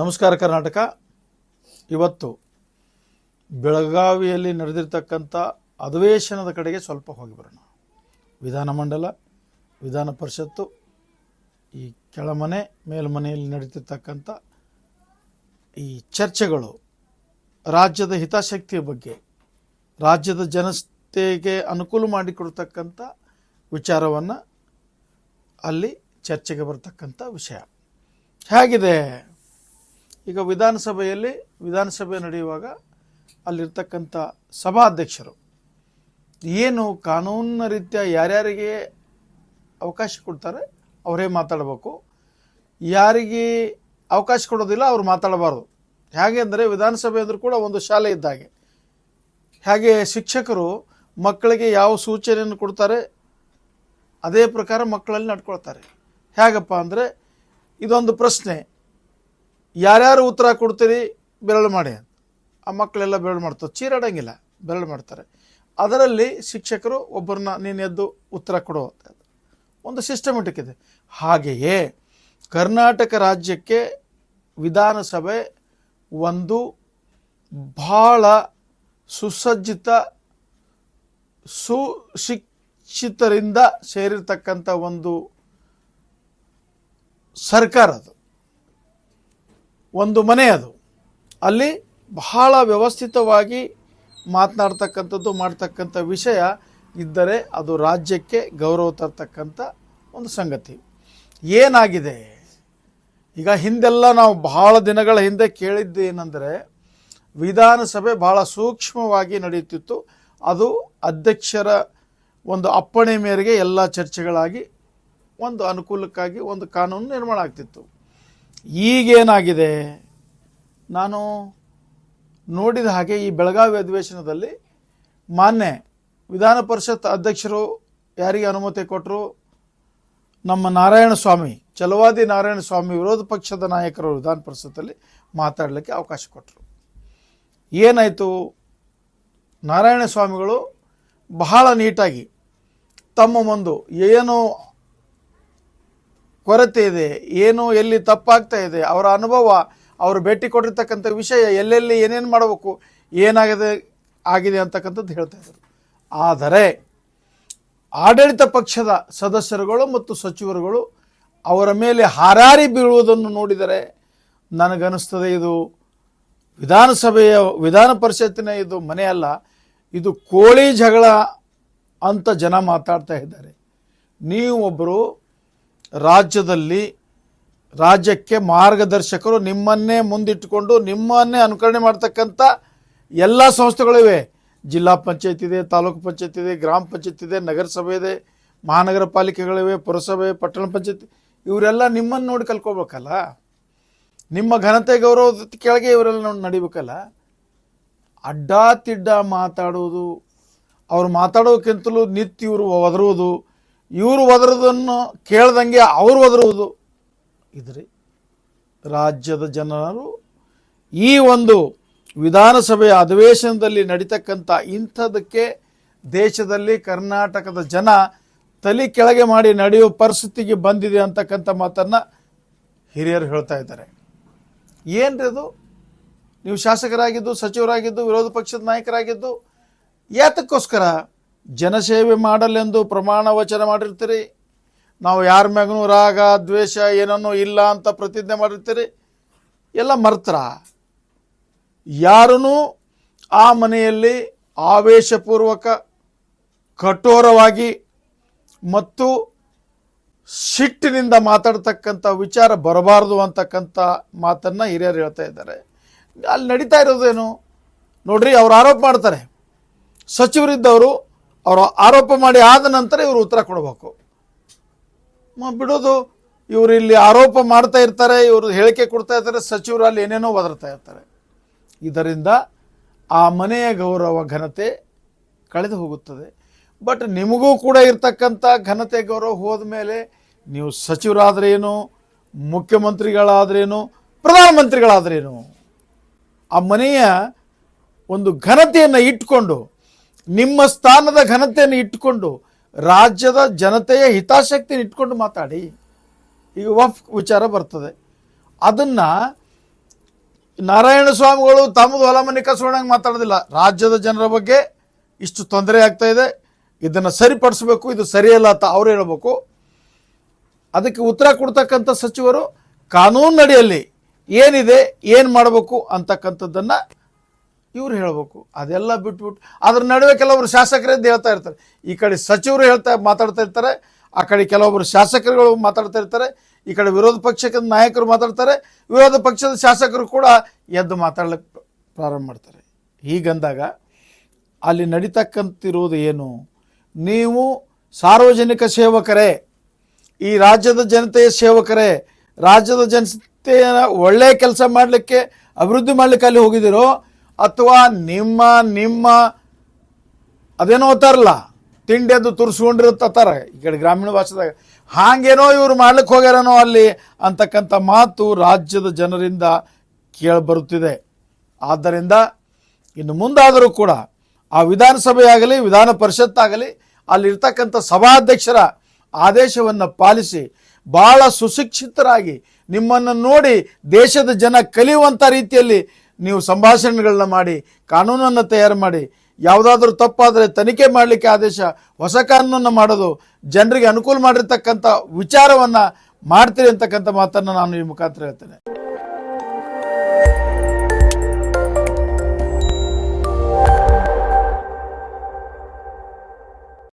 ನಮಸ್ಕಾರ ಕರ್ನಾಟಕ. ಇವತ್ತು ಬೆಳಗಾವಿಯಲ್ಲಿ ನಡೆದಿರ್ತಕ್ಕಂಥ ಅಧಿವೇಶನದ ಕಡೆಗೆ ಸ್ವಲ್ಪ ಹೋಗಿ ಬರೋಣ. ವಿಧಾನಮಂಡಲ ವಿಧಾನ ಪರಿಷತ್ತು, ಈ ಕೆಳಮನೆ, ಮೇಲ್ಮನೆಯಲ್ಲಿ ನಡೀತಿರ್ತಕ್ಕಂಥ ಈ ಚರ್ಚೆಗಳು ರಾಜ್ಯದ ಹಿತಾಸಕ್ತಿಯ ಬಗ್ಗೆ, ರಾಜ್ಯದ ಜನತೆಗೆ ಅನುಕೂಲ ಮಾಡಿಕೊಡ್ತಕ್ಕಂಥ ವಿಚಾರವನ್ನು ಅಲ್ಲಿ ಚರ್ಚೆಗೆ ಬರ್ತಕ್ಕಂಥ ವಿಷಯ. ಹೇಗಿದೆ? ಈಗ ವಿಧಾನಸಭೆಯಲ್ಲಿ, ವಿಧಾನಸಭೆ ನಡೆಯುವಾಗ ಅಲ್ಲಿರ್ತಕ್ಕಂಥ ಸಭಾಧ್ಯಕ್ಷರು. ಏನು ಕಾನೂನಿನ ರೀತಿಯ ಯಾರ್ಯಾರಿಗೆ ಅವಕಾಶ ಕೊಡ್ತಾರೆ, ಅವರೇ ಮಾತಾಡಬೇಕು. ಯಾರಿಗೆ ಅವಕಾಶ ಕೊಡೋದಿಲ್ಲ, ಅವ್ರು ಮಾತಾಡಬಾರ್ದು. ಹೇಗೆ ಅಂದರೆ ವಿಧಾನಸಭೆ ಅಂದರೂ ಕೂಡ ಒಂದು ಶಾಲೆ ಇದ್ದಾಗೆ ಹಾಗೆ ಶಿಕ್ಷಕರು ಮಕ್ಕಳಿಗೆ ಯಾವ ಸೂಚನೆಯನ್ನು ಕೊಡ್ತಾರೆ, ಅದೇ ಪ್ರಕಾರ ಮಕ್ಕಳಲ್ಲಿ ನಡ್ಕೊಳ್ತಾರೆ. ಹೇಗಪ್ಪ ಅಂದರೆ ಇದೊಂದು ಪ್ರಶ್ನೆ. ಯಾರ್ಯಾರು ಉತ್ತರ ಕೊಡ್ತೀರಿ, ಬೆರಳು ಮಾಡಿ ಆ ಮಕ್ಕಳೆಲ್ಲ ಬೆರಳು ಮಾಡ್ತಾರೆ. ಚೀರಾಡಂಗಿಲ್ಲ, ಬೆರಳು ಮಾಡ್ತಾರೆ. ಅದರಲ್ಲಿ ಶಿಕ್ಷಕರು ಒಬ್ಬರನ್ನ ನೀನು ಎದ್ದು ಉತ್ತರ ಕೊಡೋ ಒಂದು ಸಿಸ್ಟಮೆಟಿಕ್ ಇದೆ. ಹಾಗೆಯೇ ಕರ್ನಾಟಕ ರಾಜ್ಯಕ್ಕೆ ವಿಧಾನಸಭೆ ಒಂದು ಭಾಳ ಸುಸಜ್ಜಿತ, ಸುಶಿಕ್ಷಿತರಿಂದ ಸೇರಿರ್ತಕ್ಕಂಥ ಒಂದು ಸರ್ಕಾರ ಅದು. ಒಂದು ಮನೆ ಅದು. ಅಲ್ಲಿ ಬಹಳ ವ್ಯವಸ್ಥಿತವಾಗಿ ಮಾತನಾಡ್ತಕ್ಕಂಥದ್ದು, ಮಾಡ್ತಕ್ಕಂಥ ವಿಷಯ ಇದ್ದರೆ ಅದು ರಾಜ್ಯಕ್ಕೆ ಗೌರವ ತರ್ತಕ್ಕಂಥ ಒಂದು ಸಂಗತಿ. ಏನಾಗಿದೆ? ಈಗ ಹಿಂದೆಲ್ಲ ನಾವು ಬಹಳ ದಿನಗಳ ಹಿಂದೆ ಕೇಳಿದ್ದು ಏನಂದರೆ, ವಿಧಾನಸಭೆ ಬಹಳ ಸೂಕ್ಷ್ಮವಾಗಿ ನಡೆಯುತ್ತಿತ್ತು. ಅದು ಅಧ್ಯಕ್ಷರ ಒಂದು ಅಪ್ಪಣೆ ಮೇರೆಗೆ ಎಲ್ಲ ಚರ್ಚೆಗಳಾಗಿ ಒಂದು ಅನುಕೂಲಕ್ಕಾಗಿ ಒಂದು ಕಾನೂನು ನಿರ್ಮಾಣ ಆಗ್ತಿತ್ತು. ಈಗೇನಾಗಿದೆ? ನಾನು ನೋಡಿದ ಹಾಗೆ ಈ ಬೆಳಗಾವಿ ಅಧಿವೇಶನದಲ್ಲಿ ಮಾನ್ಯ ವಿಧಾನ ಪರಿಷತ್ ಅಧ್ಯಕ್ಷರು ಯಾರಿಗೆ ಅನುಮತಿ ಕೊಟ್ಟರು ನಮ್ಮ ನಾರಾಯಣ ಸ್ವಾಮಿ ಚಲವಾದಿ ನಾರಾಯಣ ಸ್ವಾಮಿ ವಿರೋಧ ಪಕ್ಷದ ನಾಯಕರು ವಿಧಾನ ಪರಿಷತ್ತಲ್ಲಿ ಮಾತಾಡಲಿಕ್ಕೆ ಅವಕಾಶ ಕೊಟ್ಟರು ಏನಾಯಿತು? ನಾರಾಯಣ ಸ್ವಾಮಿಗಳು ಬಹಳ ನೀಟಾಗಿ ತಮ್ಮ ಒಂದು ಏನು ಕೊರತೆ ಇದೆ, ಏನು ಎಲ್ಲಿ ತಪ್ಪಾಗ್ತಾ ಇದೆ, ಅವರ ಅನುಭವ, ಅವರು ಭೇಟಿ ಕೊಟ್ಟಿರ್ತಕ್ಕಂಥ ವಿಷಯ ಎಲ್ಲೆಲ್ಲಿ ಏನೇನು ಮಾಡಬೇಕು, ಏನಾಗಿದೆ, ಆಗಿದೆ ಅಂತಕ್ಕಂಥದ್ದು ಹೇಳ್ತಾ ಇದ್ದರು. ಆದರೆ ಆಡಳಿತ ಪಕ್ಷದ ಸದಸ್ಯರುಗಳು ಮತ್ತು ಸಚಿವರುಗಳು ಅವರ ಮೇಲೆ ಹಾರಾರಿ ಬೀಳುವುದನ್ನು ನೋಡಿದರೆ ನನಗನ್ನಿಸ್ತದೆ ಇದು ವಿಧಾನಸಭೆಯ, ವಿಧಾನ ಪರಿಷತ್ತಿನ ಇದು ಮನೆ ಅಲ್ಲ, ಇದು ಕೋಳಿ ಜಗಳ ಅಂತ ಜನ ಮಾತಾಡ್ತಾ ಇದ್ದಾರೆ. ನೀವು ಒಬ್ಬರು ರಾಜ್ಯದಲ್ಲಿ ರಾಜ್ಯಕ್ಕೆ ಮಾರ್ಗದರ್ಶಕರು ನಿಮ್ಮನ್ನೇ ಮುಂದಿಟ್ಟುಕೊಂಡು ನಿಮ್ಮನ್ನೇ ಅನುಕರಣೆ ಮಾಡ್ತಕ್ಕಂಥ ಎಲ್ಲ ಸಂಸ್ಥೆಗಳಿವೆ ಜಿಲ್ಲಾ ಪಂಚಾಯತ್ ಇದೆ, ತಾಲೂಕು ಪಂಚಾಯತ್ ಇದೆ, ಗ್ರಾಮ ಪಂಚಾಯತ್ ಇದೆ, ನಗರಸಭೆ ಇದೆ, ಮಹಾನಗರ ಪಾಲಿಕೆಗಳಿವೆ ಪುರಸಭೆ, ಪಟ್ಟಣ ಪಂಚಾಯತ್, ಇವರೆಲ್ಲ ನಿಮ್ಮನ್ನು ನೋಡಿ ಕಲ್ಕೋಬೇಕಲ್ಲ ನಿಮ್ಮ ಘನತೆ ಗೌರವದ ಕೆಳಗೆ ಇವರೆಲ್ಲ ನೋಡಿ ನಡಿಬೇಕಲ್ಲ? ಅಡ್ಡಾತಿಡ್ಡ ಮಾತಾಡೋದು, ಅವ್ರು ಮಾತಾಡೋಕ್ಕಿಂತಲೂ ನಿತ್ಯ ಇವರು ಒದರುವುದು ಇವರು ಒದರದನ್ನು ಕೇಳ್ದಂಗೆ ಅವರು ಒದರುವುದು. ಇದ್ರಿ. ರಾಜ್ಯದ ಜನರು ಈ ಒಂದು ವಿಧಾನಸಭೆಯ ಅಧಿವೇಶನದಲ್ಲಿ ನಡೀತಕ್ಕಂಥ ಇಂಥದಕ್ಕೆ ದೇಶದಲ್ಲಿ ಕರ್ನಾಟಕದ ಜನ ತಲೆ ಕೆಳಗೆ ಮಾಡಿ ನಡೆಯುವ ಪರಿಸ್ಥಿತಿಗೆ ಬಂದಿದೆ ಅಂತಕ್ಕಂಥ ಮಾತನ್ನು ಹಿರಿಯರು ಹೇಳ್ತಾ ಇದ್ದಾರೆ. ಏನ್ರಿ ಅದು? ನೀವು ಶಾಸಕರಾಗಿದ್ದು, ಸಚಿವರಾಗಿದ್ದು, ವಿರೋಧ ಪಕ್ಷದ ನಾಯಕರಾಗಿದ್ದು, ಯಾತಕ್ಕೋಸ್ಕರ? ಜನಸೇವೆ ಮಾಡಲೆಂದು ಪ್ರಮಾಣ ವಚನ ಮಾಡಿರ್ತೀರಿ? ನಾವು ಯಾರ ಮ್ಯಾಗೂ ರಾಗ, ದ್ವೇಷ ಏನನ್ನೂ ಇಲ್ಲ ಅಂತ ಪ್ರತಿಜ್ಞೆ ಮಾಡಿರ್ತೀರಿ? ಎಲ್ಲ ಮರ್ತರ. ಯಾರೂ ಆ ಮನೆಯಲ್ಲಿ ಆವೇಶಪೂರ್ವಕ, ಕಠೋರವಾಗಿ ಮತ್ತು ಸಿಟ್ಟಿನಿಂದ ಮಾತಾಡ್ತಕ್ಕಂಥ ವಿಚಾರ ಬರಬಾರ್ದು ಅಂತಕ್ಕಂಥ ಮಾತನ್ನು ಹಿರಿಯರು ಹೇಳ್ತಾ ಇದ್ದಾರೆ. ಅಲ್ಲಿ ನಡೀತಾ ಇರೋದೇನು? ನೋಡ್ರಿ, ಅವ್ರು ಆರೋಪ ಮಾಡ್ತಾರೆ. ಸಚಿವರಿದ್ದವರು ಅವರು ಆರೋಪ ಮಾಡಿ ಆದ ನಂತರ ಇವರು ಉತ್ತರ ಕೊಡಬೇಕು. ಬಿಡೋದು, ಇವರು ಇಲ್ಲಿ ಆರೋಪ ಮಾಡ್ತಾ ಇರ್ತಾರೆ, ಇವರು ಹೇಳಿಕೆ ಕೊಡ್ತಾ ಇರ್ತಾರೆ, ಸಚಿವರು ಅಲ್ಲಿ ಏನೇನೋ ಒದರ್ತಾ ಇರ್ತಾರೆ. ಇದರಿಂದ ಆ ಮನೆಯ ಗೌರವ ಘನತೆ ಕಳೆದು ಹೋಗುತ್ತದೆ. ಬಟ್ ನಿಮಗೂ ಕೂಡ ಇರ್ತಕ್ಕಂಥ ಘನತೆ ಗೌರವ ಹೋದ ಮೇಲೆ ನೀವು ಸಚಿವರಾದ್ರೇನು, ಮುಖ್ಯಮಂತ್ರಿಗಳಾದ್ರೇನು, ಪ್ರಧಾನಮಂತ್ರಿಗಳಾದ್ರೇನು, ಆ ಮನೆಯ ಒಂದು ಘನತೆಯನ್ನು ಇಟ್ಕೊಂಡು ನಿಮ್ಮ ಸ್ಥಾನದ ಘನತೆಯನ್ನು ಇಟ್ಟುಕೊಂಡು ರಾಜ್ಯದ ಜನತೆಯ ಹಿತಾಸಕ್ತಿಯನ್ನು ಇಟ್ಕೊಂಡು ಮಾತಾಡಿ. ಈಗ ವಫ್ ವಿಚಾರ ಬರ್ತದೆ. ಅದನ್ನು ನಾರಾಯಣ ಸ್ವಾಮಿಗಳು ತಮ್ಮದು ಹೊಲ ಮನೆ ಕಸ್ಕೊಂಡಂಗೆ ಮಾತಾಡೋದಿಲ್ಲ. ರಾಜ್ಯದ ಜನರ ಬಗ್ಗೆ ಇಷ್ಟು ತೊಂದರೆ ಆಗ್ತಾ ಇದೆ. ಇದನ್ನು ಸರಿಪಡಿಸ್ಬೇಕು, ಇದು ಸರಿಯಲ್ಲ ಅಂತ ಅವ್ರು ಹೇಳಬೇಕು. ಅದಕ್ಕೆ ಉತ್ತರ ಕೊಡ್ತಕ್ಕಂಥ ಸಚಿವರು, ಕಾನೂನಿನಡಿಯಲ್ಲಿ ಏನಿದೆ, ಏನು ಮಾಡಬೇಕು ಅಂತಕ್ಕಂಥದ್ದನ್ನು ಇವ್ರು ಹೇಳಬೇಕು. ಅದೆಲ್ಲ ಬಿಟ್ಬಿಟ್ಟು ಅದ್ರ ನಡುವೆ ಕೆಲವರು ಶಾಸಕರಿಂದ ಹೇಳ್ತಾ ಇರ್ತಾರೆ. ಈ ಕಡೆ ಸಚಿವರು ಹೇಳ್ತಾ ಮಾತಾಡ್ತಾ ಇರ್ತಾರೆ. ಆ ಕಡೆ ಕೆಲವೊಬ್ಬರು ಶಾಸಕರುಗಳು ಮಾತಾಡ್ತಾ ಇರ್ತಾರೆ. ಈ ಕಡೆ ವಿರೋಧ ಪಕ್ಷದ ನಾಯಕರು ಮಾತಾಡ್ತಾರೆ. ವಿರೋಧ ಪಕ್ಷದ ಶಾಸಕರು ಕೂಡ ಎದ್ದು ಮಾತಾಡ್ಲಿಕ್ಕೆ ಪ್ರಾರಂಭ ಮಾಡ್ತಾರೆ. ಹೀಗಂದಾಗ ಅಲ್ಲಿ ನಡೀತಕ್ಕಂತಿರುವುದು ಏನು? ನೀವು ಸಾರ್ವಜನಿಕ ಸೇವಕರೇ, ಈ ರಾಜ್ಯದ ಜನತೆಯ ಸೇವಕರೇ, ರಾಜ್ಯದ ಜನತೆಯ ಒಳ್ಳೆಯ ಕೆಲಸ ಮಾಡಲಿಕ್ಕೆ, ಅಭಿವೃದ್ಧಿ ಮಾಡಲಿಕ್ಕೆ ಅಲ್ಲಿ ಹೋಗಿದ್ದೀರೋ ಅಥವಾ ನಿಮ್ಮ ನಿಮ್ಮ, ಅದೇನೋ ಅಂತಾರಲ್ಲ ತಿಂಡಿ ಅದು ತುರ್ಸ್ಕೊಂಡಿರುತ್ತಾರ ಈ ಕಡೆ ಗ್ರಾಮೀಣ ಭಾಷೆದಾಗ ಹಾಗೇನೋ ಇವ್ರು ಮಾಡ್ಲಿಕ್ಕೆ ಹೋಗ್ಯಾರನೋ ಅಲ್ಲಿ ಅಂತಕ್ಕಂಥ ಮಾತು ರಾಜ್ಯದ ಜನರಿಂದ ಕೇಳಿಬರುತ್ತಿದೆ. ಆದ್ದರಿಂದ ಇನ್ನು ಮುಂದಾದರೂ ಕೂಡ ಆ ವಿಧಾನಸಭೆಯಾಗಲಿ, ವಿಧಾನ ಪರಿಷತ್ತಾಗಲಿ, ಅಲ್ಲಿರ್ತಕ್ಕಂಥ ಸಭಾಧ್ಯಕ್ಷರ ಆದೇಶವನ್ನು ಪಾಲಿಸಿ ಭಾಳ ಸುಶಿಕ್ಷಿತರಾಗಿ ನಿಮ್ಮನ್ನು ನೋಡಿ ದೇಶದ ಜನ ಕಲಿಯುವಂಥ ರೀತಿಯಲ್ಲಿ ನೀವು ಸಂಭಾಷಣೆಗಳನ್ನ ಮಾಡಿ, ಕಾನೂನನ್ನು ತಯಾರು ಮಾಡಿ, ಯಾವುದಾದ್ರೂ ತಪ್ಪಾದರೆ ತನಿಖೆ ಮಾಡಲಿಕ್ಕೆ ಆದೇಶ, ಹೊಸ ಕಾನೂನನ್ನು ಮಾಡೋದು ಜನರಿಗೆ ಅನುಕೂಲ ಮಾಡಿರ್ತಕ್ಕಂಥ ವಿಚಾರವನ್ನು ಮಾಡ್ತೀರಿ ಅಂತಕ್ಕಂಥ ಮಾತನ್ನು ನಾನು ಈ ಮುಖಾಂತರ ಹೇಳ್ತೇನೆ.